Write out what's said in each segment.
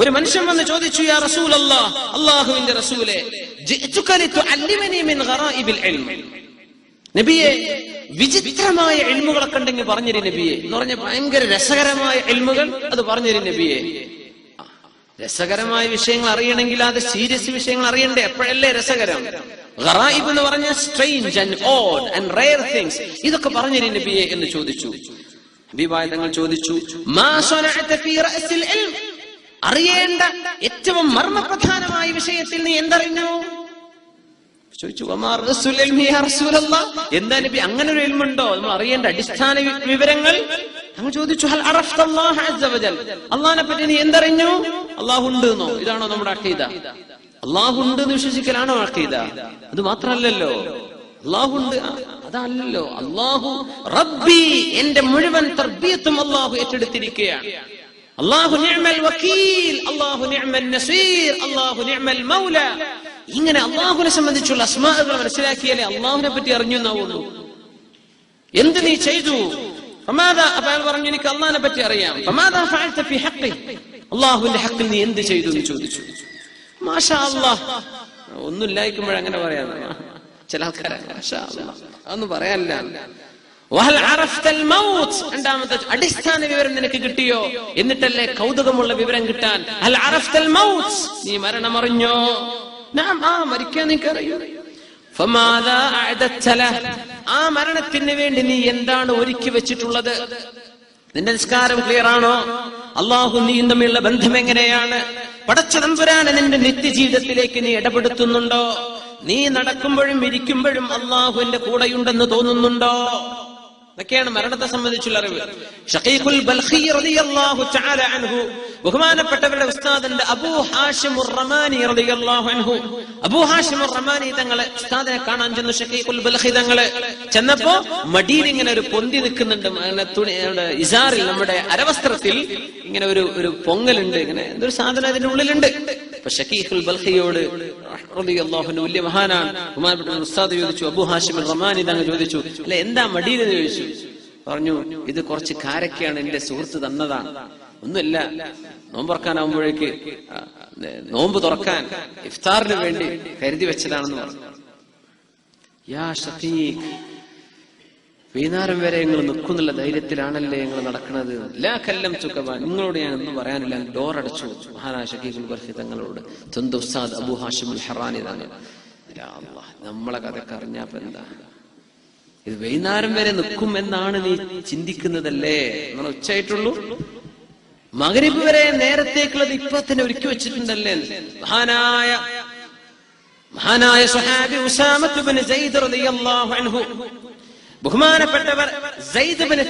ഒരു മനുഷ്യൻ വന്ന് ചോദിച്ചു യാ റസൂൽ അള്ളാഹുവിന്റെ റസൂലെ നബിയെ വിചിത്രമായ എൽമുകളൊക്കെ ഉണ്ടെങ്കിൽ പറഞ്ഞിരി നബിയെ. എന്ന് പറഞ്ഞ ഭയങ്കര രസകരമായ എൽമുകൾ അത് പറഞ്ഞിരി നബിയെ. രസകരമായ വിഷയങ്ങൾ അറിയണമെങ്കിൽ അത് സീരിയസ് വിഷയങ്ങൾ അറിയണ്ടേ? എപ്പോഴല്ലേ രസകരം? ഗറായിബ് എന്ന് പറഞ്ഞ strange and odd and rare things ഇതൊക്കെ പറഞ്ഞിരി നബിയെ എന്ന് ചോദിച്ചു. നബി തങ്ങൾ ചോദിച്ചു മാ ഫീ റഅസിൽ ഇൽം അറിയേണ്ട ഏറ്റവും മർമ്മപ്രധാനമായ വിഷയത്തിൽ നീ എന്തറിഞ്ഞു? ചോദിച്ചു? എന്താ നബി അങ്ങനെ ഒരു എൽമുണ്ടോ? നമ്മൾ അറിയേണ്ട അടിസ്ഥാന വിവരങ്ങൾ. അങ്ങ് ചോദിച്ചു ഹൽ അള്ളാഹിനെ പറ്റി നീ എന്തറിഞ്ഞു? അള്ളാഹു ഉണ്ട് എന്നോ ഇതാണോ നമ്മുടെ അഖീദ അള്ളാഹു ഉണ്ട് എന്ന് വിശ്വസിക്കലാണോ അഖീദ അത് മാത്രമല്ലല്ലോ. അള്ളാഹു ഉണ്ട്. അതല്ലല്ലോ. അള്ളാഹു റബ്ബി എന്റെ മുഴുവൻ തർബിയത്തും അള്ളാഹു ഏറ്റെടുത്തിരിക്കുകയാണ്. അള്ളാഹു നിഅ്മൽ വക്കീൽ അള്ളാഹു നിഅ്മൽ നസീർ അള്ളാഹു നിഅ്മൽ മൗല. ഇങ്ങനെ അള്ളാഹുനെ സംബന്ധിച്ചുള്ള അസ്മാകൾ മനസ്സിലാക്കിയാലേ അള്ളാഹുനെ പറ്റി അറിഞ്ഞു എന്നാവുള്ളൂ എന്ത് നീ ചെയ്തു? അയാൾ പറഞ്ഞു എനിക്ക് അള്ളാഹിനെ പറ്റി അറിയാം. അള്ളാഹുവിന്റെ ഹക്കിൽ നീ എന്ത് ചെയ്തു എന്ന് ചോദിച്ചു. മാഷാ അല്ലാഹ് ഒന്നും ഇല്ലായിക്കുമ്പോഴ അങ്ങനെ പറയാന്ന് ചില ആൾക്കാരെ മാഷാ അല്ലാഹ് അതൊന്നും പറയാനില്ല. രണ്ടാമത്തെ അടിസ്ഥാന വിവരം നിനക്ക് കിട്ടിയോ? എന്നിട്ടല്ലേ കൗതുകമുള്ള വിവരം കിട്ടാൻ. അൽ അറഫ്തൽ മൗത്ത്. നീ മരണമറിഞ്ഞോ? നാം ആ മരിക്കാൻ നിനക്കറിയോ? ആ മരണത്തിന് വേണ്ടി നീ എന്താണ് ഒരുക്കി വെച്ചിട്ടുള്ളത്? നിന്റെ നിസ്കാരം ക്ലിയർ ആണോ? അള്ളാഹു നീയും തമ്മിലുള്ള ബന്ധം എങ്ങനെയാണ്? പടച്ച തമ്പുരാനെ നിന്റെ നിത്യജീവിതത്തിലേക്ക് നീ ഇടപെടുത്തുന്നുണ്ടോ? നീ നടക്കുമ്പോഴും ഇരിക്കുമ്പോഴും അള്ളാഹുവിന്റെ കൂടെയുണ്ടെന്ന് തോന്നുന്നുണ്ടോ? ഇതൊക്കെയാണ് മരണത്തെ സംബന്ധിച്ചുള്ള അറിവ്. ഷഖീഖുൽ ബൽഖി റളിയല്ലാഹു തആല അൻഹു ബഹുമാനപ്പെട്ടവരുടെ ഉസ്താദിന്റെ അബൂ ഹാഷിം റമാനി റളിയല്ലാഹു അൻഹു. അബൂ ഹാഷിം റമാനി തങ്ങളെ ഉസ്താദിനെ കാണാൻ ചെന്നു ഷഖീഖുൽ ബൽഖി തങ്ങളെ. ചെന്നപ്പോ മടിയിൽ ഇങ്ങനെ ഒരു പൊന്തി നിൽക്കുന്നുണ്ട്. തുണി ഇസാറിൽ നമ്മുടെ അരവസ്ത്രത്തിൽ ഇങ്ങനെ ഒരു ഒരു പൊങ്ങലുണ്ട്. ഇങ്ങനെ എന്തൊരു സാധനം അതിന്റെ ഉള്ളിലുണ്ട് വലിയ മഹാനാണ്. ഉസ്താദ് ചോദിച്ചു ഹാഷിം ചോദിച്ചു. അല്ലെ എന്താ മടിയിലന്ന് ചോദിച്ചു? പറഞ്ഞു ഇത് കുറച്ച് കാരക്കയാണ് എന്റെ സുഹൃത്ത് തന്നതാണ്. ഒന്നുമില്ല നോമ്പ് തുറക്കാനാവുമ്പോഴേക്ക് ആ, നോമ്പ് തുറക്കാൻ ഇഫ്താറിന് വേണ്ടി കരുതി വെച്ചതാണെന്ന് പറഞ്ഞു. യാ വൈകുന്നേരം വരെ നിങ്ങൾ നിൽക്കുന്നുള്ള ധൈര്യത്തിലാണല്ലേ നിങ്ങൾ നടക്കുന്നത്? എല്ലാ കല്ലം ചുക്കബ നിങ്ങളോട് ഞാൻ ഒന്നും പറയാനില്ല. ഡോർ അടച്ചു മഹാനായ ഷക്കീഖുൽ തങ്ങളോട്. തൊന്ത ഉസ്താദ്? അബു ഹാഷിമുൽ ഹറാനി തങ്ങൾ നമ്മളെ കഥക്ക് അറിഞ്ഞാപ്പ എന്താ? ഇത് വൈകുന്നേരം വരെ നിൽക്കും എന്നാണ് നീ ചിന്തിക്കുന്നതല്ലേ? നമ്മൾ ഉച്ചയായിട്ടുള്ളൂ. മകരിപ്പ് വരെ നേരത്തേക്കുള്ളത് ഇപ്പൊ തന്നെ ഒരുക്കി വെച്ചിട്ടുണ്ടല്ലേ? മഹാനായ മഹാനായ സുഹാബി ഉസാമത്ത് അൻഹു ബഹുമാനപ്പെട്ടവർ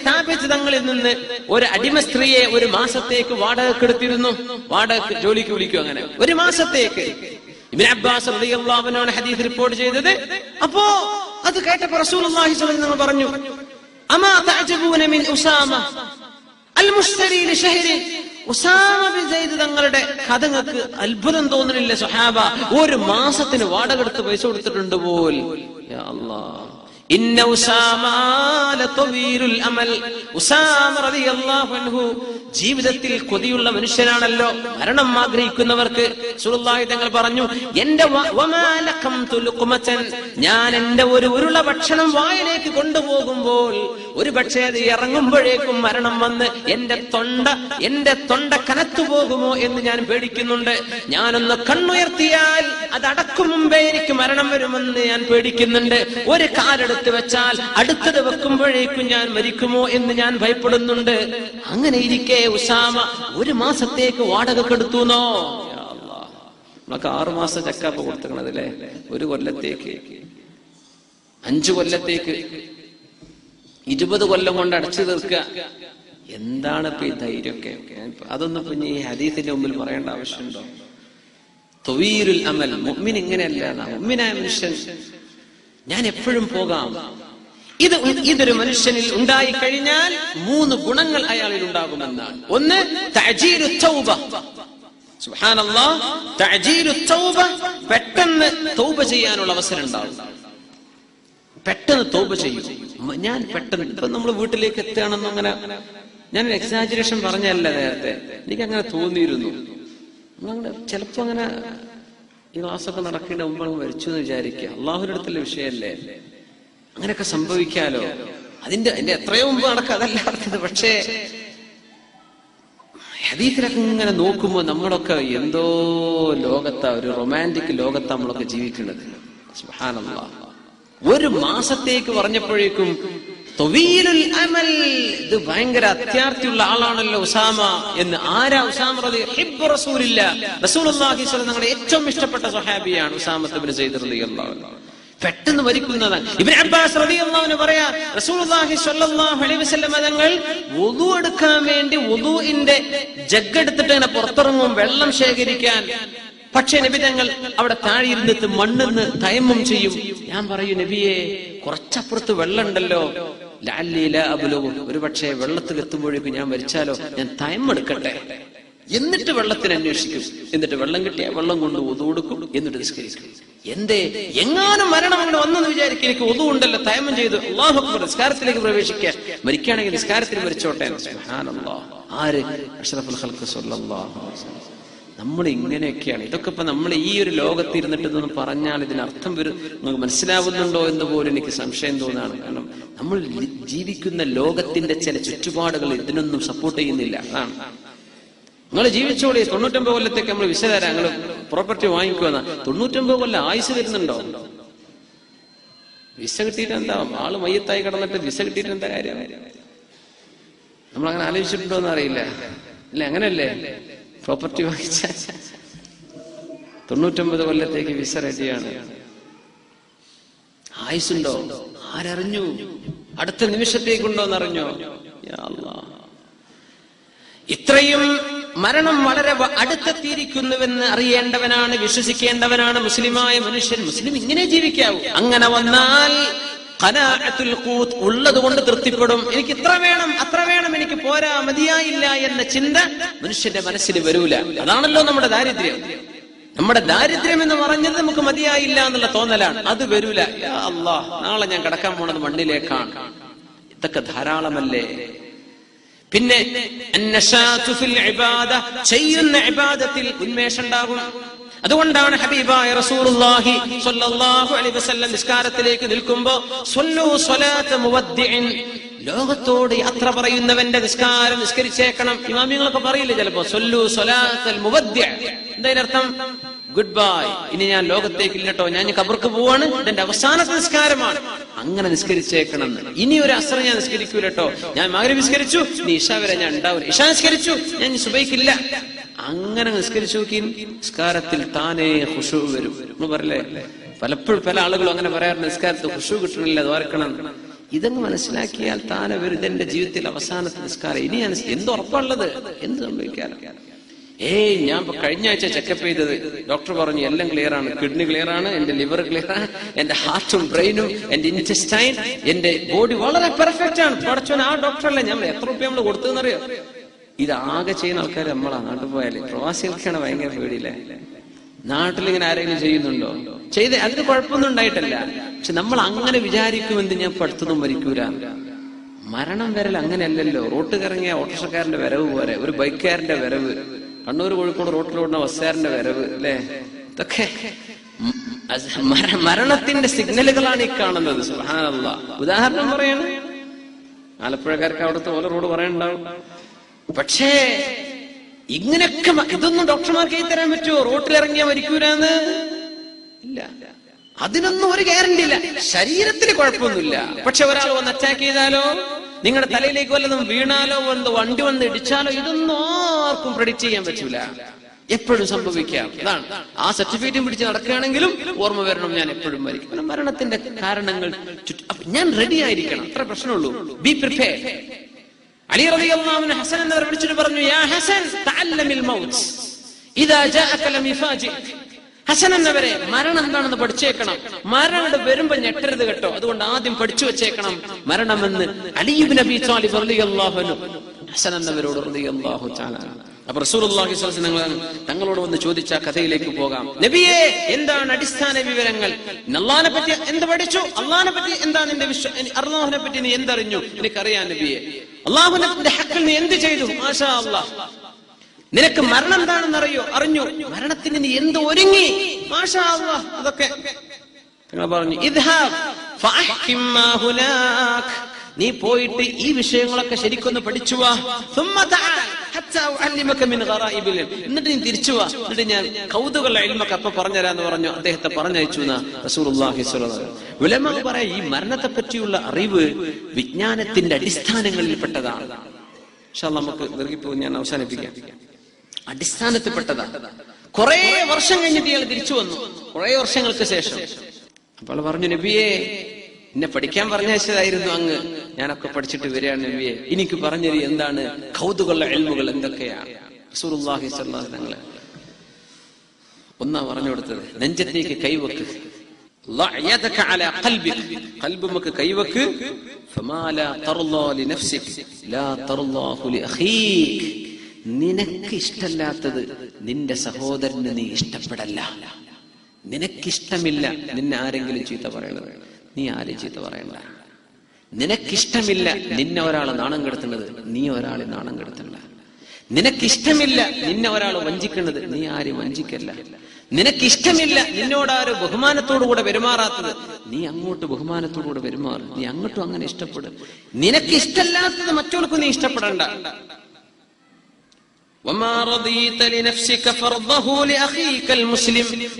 സാബിത്ത് തങ്ങളിൽ നിന്ന് ഒരു അടിമ സ്ത്രീയെ ഒരു മാസത്തേക്ക് വാടകക്കെടുത്തിരുന്നു. വാടക ജോലിക്ക് വിളിക്കും അങ്ങനെ. ഒരു മാസത്തേക്ക്. ഇബ്നു അബ്ബാസ് റളിയല്ലാഹു അൻഹു ഹദീസ് റിപ്പോർട്ട് ചെയ്തത്. അപ്പോ അത് കേട്ടപ്പോൾ റസൂലുള്ളാഹി സ്വല്ലല്ലാഹു അലൈഹി പറഞ്ഞു അമാ തഅജബൂന മിൻ ഉസാമ അൽ മുസ്തരി ലിശഹരി ഉസാമ ബിൻ തങ്ങളുടെ കഥ അത്ഭുതം തോന്നുന്നില്ല സുഹാബ. ഒരു മാസത്തിന് വാടക എടുത്ത് പൈസ കൊടുത്തിട്ടുണ്ട് പോൽ യാ ജീവിതത്തിൽ കൊതിയുള്ള മനുഷ്യനാണല്ലോ. മരണം ആഗ്രഹിക്കുന്നവർക്ക് റസൂലുള്ളാഹി തങ്ങൾ പറഞ്ഞു എന്റെ ഞാൻ എന്റെ ഒരു ഉരുള ഭക്ഷണം വായിലേക്ക് കൊണ്ടുപോകുമ്പോൾ ഒരു പക്ഷേ അത് ഇറങ്ങുമ്പോഴേക്കും മരണം വന്ന് എന്റെ തൊണ്ട എന്റെ തൊണ്ട കനത്തു പോകുമോ എന്ന് ഞാൻ പേടിക്കുന്നുണ്ട്. ഞാനൊന്ന് കണ്ണുയർത്തിയാൽ അത് അടക്കും മുമ്പേ എനിക്ക് മരണം വരുമെന്ന് ഞാൻ പേടിക്കുന്നുണ്ട്. ഒരു കാലെടുത്ത് വെച്ചാൽ അടുത്തത് വെക്കുമ്പോഴേക്കും ഞാൻ മരിക്കുമോ എന്ന് ഞാൻ ഭയപ്പെടുന്നുണ്ട്. അങ്ങനെ ഇരിക്കെ ഉസാമ ഒരു മാസത്തേക്ക് വാടക കെടുത്തുന്നോ? നമുക്ക് ആറു മാസം ചക്കാപ്പ കൊടുത്തണതല്ലേ ഒരു കൊല്ലത്തേക്ക്. അഞ്ചു കൊല്ലത്തേക്ക്. ഇരുപത് കൊല്ലം കൊണ്ട് അടച്ചു തീർക്കുക. എന്താണ് ഇപ്പൊ ഈ ധൈര്യമൊക്കെ? അതൊന്നും ഇപ്പൊ ഈ ഹദീസിന്റെ മുമ്പിൽ പറയേണ്ട ആവശ്യമുണ്ടോ? തൊവീരുൽ അമൽ മുഅ്മിൻ ഇങ്ങനെയല്ല. മുമ്മിനായ മനുഷ്യൻ ഞാൻ എപ്പോഴും പോകാം. ഇത് ഇതൊരു മനുഷ്യനിൽ ഉണ്ടായി കഴിഞ്ഞാൽ മൂന്ന് ഗുണങ്ങൾ അയാളിൽ ഉണ്ടാകുമെന്നാണ്. ഒന്ന് പെട്ടെന്ന് തൗബ ചെയ്യാനുള്ള അവസരം ഉണ്ടാവും പെട്ടെന്ന് തൗബ ചെയ്യും. ഞാൻ പെട്ടെന്ന് ഇപ്പൊ നമ്മൾ വീട്ടിലേക്ക് എത്തുകയാണെന്ന് അങ്ങനെ ഞാൻ എക്സാജുറേഷൻ പറഞ്ഞല്ല നേരത്തെ. എനിക്ക് അങ്ങനെ തോന്നിയിരുന്നു. നമ്മളങ്ങനെ ചിലപ്പോ അങ്ങനെ ഈ ക്ലാസ്സൊക്കെ നടക്കേണ്ട മുമ്പ് മരിച്ചു എന്ന് വിചാരിക്കുക. അള്ളാഹുരുടെ അടുത്തുള്ള വിഷയമല്ലേ? അങ്ങനെയൊക്കെ സംഭവിക്കാലോ? അതിന്റെ അതിന്റെ എത്രയോ മുമ്പ് നടക്കുക അതല്ല പറഞ്ഞത് പക്ഷേ ഹദീസിലൊക്കെ ഇങ്ങനെ നോക്കുമ്പോൾ നമ്മളൊക്കെ എന്തോ ലോകത്താ ഒരു റൊമാന്റിക് ലോകത്താ നമ്മളൊക്കെ ജീവിക്കുന്നത്. ഒരു മാസത്തേക്ക് പറഞ്ഞപ്പോഴേക്കും അമൽ. ഇത് ഭയങ്കര അത്യാർത്ഥിയുള്ള ആളാണല്ലോ ഉസാമ എന്ന് ആരാ ഉസാമ റസൂലില്ല. ഏറ്റവും ഇഷ്ടപ്പെട്ട സ്വഹാബിയാണ് ഉസാമത്തിന് സെയ്ദ് പെട്ടെന്ന് മരിക്കുന്നതാണ് ഇബ്നു അബ്ബാസ് റളിയല്ലാഹു അൻഹു പറയാ റസൂലുള്ളാഹി സ്വല്ലല്ലാഹു അലൈഹി തങ്ങൾ വുദു എടുക്കാൻ വേണ്ടി വുദുഇന്റെ ജഗ് എടുത്തിട്ട് ഇങ്ങനെ പുറത്തിറങ്ങും വെള്ളം ശേഖരിക്കാൻ. പക്ഷേ നബി തങ്ങൾ അവിടെ താഴെ ഇരുന്നിട്ട് മണ്ണെന്ന് തയമ്മം ചെയ്യും. ഞാൻ പറയൂ നബിയെ കുറച്ചപ്പുറത്ത് വെള്ളം ഉണ്ടല്ലോ ലഅല്ലി അബുലവും. ഒരു പക്ഷേ വെള്ളത്തിൽ എത്തുമ്പോഴേക്കും ഞാൻ മരിച്ചാലോ? ഞാൻ തയമെടുക്കട്ടെ എന്നിട്ട് വെള്ളത്തിന് അന്വേഷിക്കും. എന്നിട്ട് വെള്ളം കിട്ടിയാൽ വെള്ളം കൊണ്ട് ഒതു കൊടുക്കും. എന്നിട്ട് നിസ്കരിക്കും. എന്തേ? എങ്ങാനും മരണം അങ്ങനെ വന്നെന്ന് വിചാരിക്കും എനിക്ക് ഒതു ഉണ്ടല്ലോ. തയമം ചെയ്തു നിസ്കാരത്തിലേക്ക് പ്രവേശിക്കാൻ. മരിക്കുകയാണെങ്കിൽ നിസ്കാരത്തിൽ മരിച്ചോട്ടെ. ആര്? അഷ്റഫുൽ. നമ്മൾ ഇങ്ങനെയൊക്കെയാണ് ഇതൊക്കെ ഇപ്പൊ നമ്മൾ ഈ ഒരു ലോകത്ത് ഇരുന്നിട്ട് ഇതൊന്ന് പറഞ്ഞാൽ ഇതിന് അർത്ഥം വരും നമുക്ക് മനസ്സിലാവുന്നുണ്ടോ എന്ന് പോലും എനിക്ക് സംശയം തോന്നാണ്. കാരണം നമ്മൾ ജീവിക്കുന്ന ലോകത്തിന്റെ ചില ചുറ്റുപാടുകൾ ഇതിനൊന്നും സപ്പോർട്ട് ചെയ്യുന്നില്ല. അതാണ്. നിങ്ങൾ ജീവിച്ചോളി. തൊണ്ണൂറ്റൊമ്പത് കൊല്ലത്തേക്ക് നമ്മൾ വിസ തരാം നിങ്ങൾ പ്രോപ്പർട്ടി വാങ്ങിക്കുമെന്ന തൊണ്ണൂറ്റൊമ്പത് കൊല്ലം ആയുസ് വരുന്നുണ്ടോ? വിസ കിട്ടിയിട്ട് എന്താ ആൾ മയ്യത്തായി കിടന്നിട്ട് വിസ കിട്ടിയിട്ട് എന്താ കാര്യം? നമ്മൾ അങ്ങനെ ആലോചിച്ചിട്ടുണ്ടോ എന്ന് അറിയില്ല അല്ല അങ്ങനല്ലേ പ്രോപ്പർട്ടി വാങ്ങിച്ച തൊണ്ണൂറ്റൊമ്പത് കൊല്ലത്തേക്ക് വിസ റെഡിയാണ്. ആയുസുണ്ടോ? ആരറിഞ്ഞു? അടുത്ത നിമിഷത്തേക്കുണ്ടോ എന്നറിഞ്ഞോ. ഇത്രയും മരണം വളരെ അടുത്തെത്തിയിരിക്കുന്നുവെന്ന് അറിയേണ്ടവനാണ് വിശ്വസിക്കേണ്ടവനാണ് മുസ്ലിമായ മനുഷ്യൻ. മുസ്ലിം ഇങ്ങനെ ജീവിക്കാവൂ. അങ്ങനെ വന്നാൽ ഖനാഅത്തുൽ ഖൂത്ത് ഉള്ളത് കൊണ്ട് തൃപ്തിപ്പെടും. എനിക്ക് ഇത്ര വേണം അത്ര വേണം എനിക്ക് പോരാ മതിയായില്ല എന്ന ചിന്ത മനുഷ്യന്റെ മനസ്സിൽ വരൂല. അതാണല്ലോ നമ്മുടെ ദാരിദ്ര്യം. നമ്മുടെ ദാരിദ്ര്യം എന്ന് പറഞ്ഞത് നമുക്ക് മതിയായില്ല എന്നുള്ള തോന്നലാണ്. അത് വരൂല. അല്ലാ നാളെ ഞാൻ കിടക്കാൻ പോണത് മണ്ണിലേക്കാണ്. ഇതൊക്കെ ധാരാളമല്ലേ? പിന്നെ ചെയ്യുന്ന ഉന്മേഷം ഉണ്ടാകും. അതുകൊണ്ടാണ് ഹബീബായ റസൂലുള്ളാഹി സ്വല്ലല്ലാഹു അലൈഹി വസല്ലം നിസ്കാരത്തിലേക്ക് നിൽക്കുമ്പോൾ സ്വല്ലു സ്വലാത്ത് മുവദ്ദിഇൻ. ലോകത്തോട് യാത്ര പറയുന്നവന്റെ നിസ്കാരം നിസ്കരിച്ചേക്കണം. ഇമാമിങ്ങളൊക്കെ പറയില്ലേ ചിലപ്പോ സൊല്ലു സ്വലാത്തൽ മുവദ്യ എന്തായാലും ഗുഡ് ബൈ ഇനി ഞാൻ ലോകത്തേക്ക് ഇല്ലട്ടോ ഞാൻ കബർക്ക് പോവാണ് ഇതെന്റെ അവസാനത്തെ നിസ്കാരമാണ്. അങ്ങനെ നിസ്കരിച്ചേക്കണം. ഇനി ഒരു അസർ ഞാൻ നിസ്കരിക്കൂലട്ടോ. ഞാൻ മകരം നിസ്കരിച്ചു ഇനി ഇഷ വരെ ഞാൻ ഉണ്ടാവില്ല. ഇഷ നിസ്കരിച്ചു ഞാൻ സുബൈക്കില്ല. അങ്ങനെ നിസ്കരിച്ചു നോക്കി നിസ്കാരത്തിൽ താനേ ഹുഷു വരും. എന്ന് പറയലേ പലപ്പോഴും പല ആളുകളും അങ്ങനെ പറയാറുണ്ട് നിസ്കാരത്തിൽ ഹുഷു കിട്ടണില്ല ദ്വാരക്കണം ഇതങ്ങ് മനസ്സിലാക്കിയാൽ താനെ വരും ഇതെന്റെ ജീവിതത്തിൽ അവസാനത്തെ നിസ്കാരം. ഇനി ഞാൻ എന്ത് ഉറപ്പുള്ളത് എന്ത് സംഭവിക്കാനോ? ഏയ് ഞാൻ കഴിഞ്ഞ ആഴ്ച ചെക്കപ്പ് ചെയ്തത്. ഡോക്ടർ പറഞ്ഞു എല്ലാം ക്ലിയർ ആണ്. കിഡ്നി ക്ലിയർ ആണ് എന്റെ ലിവർ ക്ലിയർ ആണ് എന്റെ ഹാർട്ടും ബ്രെയിനും എന്റെ ഇന്റസ്റ്റൈൻ എന്റെ ബോഡി വളരെ പെർഫെക്റ്റ് ആണ്. പഠിച്ചോൻ ആ ഡോക്ടറല്ല ഞാൻ എത്ര റുപ്യ നമ്മൾ കൊടുത്തതെന്നറിയോ? ഇത് ആകെ ചെയ്യുന്ന ആൾക്കാർ നമ്മളാ നാട്ടിൽ പോയാലേ. പ്രവാസികൾക്കാണ് ഭയങ്കര പേടിയില്ലേ? നാട്ടിൽ ഇങ്ങനെ ആരെങ്കിലും ചെയ്യുന്നുണ്ടോ? ചെയ്ത് അതിന് കുഴപ്പമൊന്നും ഉണ്ടായിട്ടല്ല. പക്ഷെ നമ്മൾ അങ്ങനെ വിചാരിക്കുമെന്ന് ഞാൻ പഠിത്തതും മരിക്കൂല മരണം വരൽ അങ്ങനെയല്ലല്ലോ. റോട്ട് കറങ്ങിയ ഓട്ടോറിക്ഷക്കാരന്റെ വരവ് പോലെ. ഒരു ബൈക്കുകാരന്റെ വരവ്. കണ്ണൂർ കോഴിക്കോട് റോട്ടിലോടുന്ന ബസ്സുകാരന്റെ വരവ് അല്ലേ? ഇതൊക്കെ മരണത്തിന്റെ സിഗ്നലുകളാണ് ഈ കാണുന്നത്. ഉദാഹരണം പറയാണ്. ആലപ്പുഴക്കാർക്ക് അവിടുത്തെ ഓരോ റോഡ് പറയണ്ടാവും. പക്ഷേ ഇങ്ങനെയൊക്കെ ഇതൊന്നും ഡോക്ടർമാർക്ക് എഴുതി തരാൻ പറ്റുമോ? റോട്ടിലിറങ്ങിയാൽ മരിക്കൂലെന്ന് ഇല്ല. അതിനൊന്നും ഒരു ഗ്യാരണ്ടി ഇല്ല. ശരീരത്തിന് കുഴപ്പമൊന്നുമില്ല. പക്ഷെ ഒരാൾ വന്ന് അറ്റാക്ക് ചെയ്താലോ? നിങ്ങളുടെ തലയിലേക്ക് വല്ലതും വീണാലോ? വന്ന് വണ്ടി വന്ന് ഇടിച്ചാലോ? ഇതൊന്നും ആർക്കും പ്രഡിക്റ്റ് ചെയ്യാൻ പറ്റൂല. എപ്പോഴും സംഭവിക്കാം. അതാണ്. ആ സർട്ടിഫിക്കറ്റും പിടിച്ച് നടക്കുകയാണെങ്കിലും ഓർമ്മ വരണം ഞാൻ എപ്പോഴും മരിക്കും. മരണത്തിന്റെ കാരണങ്ങൾ ഞാൻ റെഡി ആയിരിക്കണം. അത്ര പ്രശ്നമുള്ളൂ. ബി പ്രിപ്പയർ അലി റളിയല്ലാഹു അൻഹു ഹസൻ എന്നവർ വിളിച്ചിട്ട് പറഞ്ഞു യാ ഹസൻ തഅല്ലമിൽ മൗത്ത്. ഇദാ ജാഅക ലം യുഫാജിക് ഹസൻ എന്നവരെ മരണം എന്താണെന്ന് പഠിച്ചേക്കണം. മരണം വരുമ്പോ ഞെട്ടരുത് കേട്ടോ. അതുകൊണ്ട് ആദ്യം പഠിച്ചു വെച്ചേക്കണം മരണമെന്ന്. അലിയുബ് നബി താലിബ് അൻഹു. ഹസൻ എന്നവരോട് തആല. അപ്പൊ റസൂലുള്ളാഹി നിങ്ങൾ തങ്ങളോട് വന്ന് ചോദിച്ച കഥയിലേക്ക് പോകാം. നബിയെ എന്താണ് അടിസ്ഥാന വിവരങ്ങൾ? നല്ലാനെ പറ്റി എന്ത് പഠിച്ചു? അള്ളഹാനെ പറ്റി എന്താ നിന്റെ വിശ്വ അള്ളാഹുനെ പറ്റി നീ എന്തറിഞ്ഞു? എനിക്കറിയാം നബിയെ. അള്ളാഹുന്റെ ഹക്കിൽ നീ എന്ത് ചെയ്തു? മാഷാ നിനക്ക് മരണം എന്താണെന്ന് അറിയോ? അറിഞ്ഞു. മരണത്തിന് നീ എന്ത് ഒരുങ്ങി? മാഷാ അതൊക്കെ പറഞ്ഞു. നീ പോയിട്ട് ഈ വിഷയങ്ങളൊക്കെ ശരിക്കൊന്ന് പഠിച്ചു വാ. എന്നിട്ട് നീ തിരിച്ചു വാ. എന്നിട്ട് ഞാൻ കൗതുകളുടെ അയൽമൊക്കെ അപ്പൊ പറഞ്ഞുതരാന്ന് പറഞ്ഞു. അദ്ദേഹത്തെ പറഞ്ഞയച്ചു ഉലമ പറയാ ഈ മരണത്തെ പറ്റിയുള്ള അറിവ് വിജ്ഞാനത്തിന്റെ അടിസ്ഥാനങ്ങളിൽ പെട്ടതാണ് പക്ഷെ നമുക്ക് നിർഗിപ്പോ ഞാൻ അവസാനിപ്പിക്കാം. അടിസ്ഥാനത്തിൽപ്പെട്ടതാണ്. കുറെ വർഷം കഴിഞ്ഞിട്ട് ഇയാൾ തിരിച്ചു വന്നു. കുറെ വർഷങ്ങൾക്ക് ശേഷം. അപ്പോൾ പറഞ്ഞു നബിയെ എന്നെ പഠിക്കാൻ പറഞ്ഞയച്ചതായിരുന്നു അങ്ങ്. ഞാനൊക്കെ പഠിച്ചിട്ട് വരികയാണ് നബിയെ. എനിക്ക് പറഞ്ഞത് എന്താണ്? കൗതുകളുടെ അഴിമുകൾ എന്തൊക്കെയാണ്? റസൂലുള്ളാഹി സ്വല്ലല്ലാഹു ഒന്നാ പറഞ്ഞു കൊടുത്തത്. നെഞ്ചത്തേക്ക് കൈവക്ക്. കൈവക്ക്. നിനക്ക് ഇഷ്ടല്ലാത്തത് നിന്റെ സഹോദരന് നീ ഇഷ്ടപ്പെടല്ല. നിനക്കിഷ്ടമില്ല. നിന്നെ ആരെങ്കിലും ചീത്ത പറയണത്. നീ ആരും പറയണ്ട. നിനക്കിഷ്ടമില്ല നിന്നെ ഒരാൾ നാണം കെടുത്തുന്നത് നീ ഒരാളെ നാണം കെടുത്തണ്ട. നിനക്കിഷ്ടമില്ല നിന്നെ ഒരാൾ വഞ്ചിക്കുന്നത് നീ ആരും വഞ്ചിക്കല്ല. നിനക്കിഷ്ടമില്ല നിന്നോടാരും ബഹുമാനത്തോടുകൂടെ പെരുമാറാത്തത് നീ അങ്ങോട്ട് ബഹുമാനത്തോടുകൂടെ പെരുമാറും. നീ അങ്ങോട്ടും അങ്ങനെ ഇഷ്ടപ്പെടും. നിനക്ക് ഇഷ്ടമല്ലാത്തത് നീ ഇഷ്ടപ്പെടണ്ട.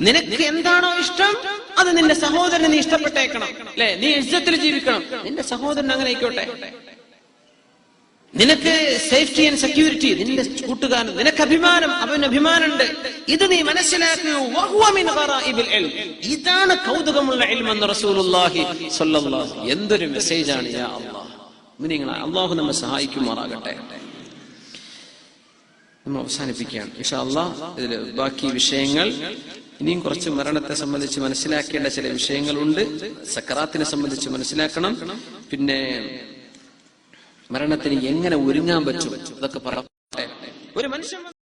നിനക്ക് എന്താണോ ഇഷ്ടം? അത് നിന്റെ സഹോദരന് നീ ഇഷ്ടപ്പെട്ടേക്കണം. അല്ലെ? നീ ഇഷ്ടത്തിൽ ജീവിക്കണം. നിന്റെ സഹോദരൻ അങ്ങനെ ആയിക്കോട്ടെ. നിനക്ക് സേഫ്റ്റി ആൻഡ് സെക്യൂരിറ്റി നിന്റെ കൂട്ടുകാരൻ നിനക്ക് അഭിമാനം അവന് അഭിമാനമുണ്ട്. ഇത് നീ മനസ്സിലാക്കൂ. ഇതാണ് കൗതുകമുള്ള എന്തൊരു മെസ്സേജാണ് യാ നിങ്ങൾ അള്ളാഹു നമ്മെ സഹായിക്കുമാറാകട്ടെ. നമ്മൾ അവസാനിപ്പിക്കുകയാണ്. ഇൻഷാ അള്ളാഹ് ഇതിൽ ബാക്കി വിഷയങ്ങൾ ഇനിയും കുറച്ച് മരണത്തെ സംബന്ധിച്ച് മനസ്സിലാക്കേണ്ട ചില വിഷയങ്ങളുണ്ട്. സക്കറാത്തിനെ സംബന്ധിച്ച് മനസ്സിലാക്കണം. പിന്നെ മരണത്തിന് എങ്ങനെ ഒരുങ്ങാൻ പറ്റും? അതൊക്കെ പറയട്ടെ ഒരു മനുഷ്യൻ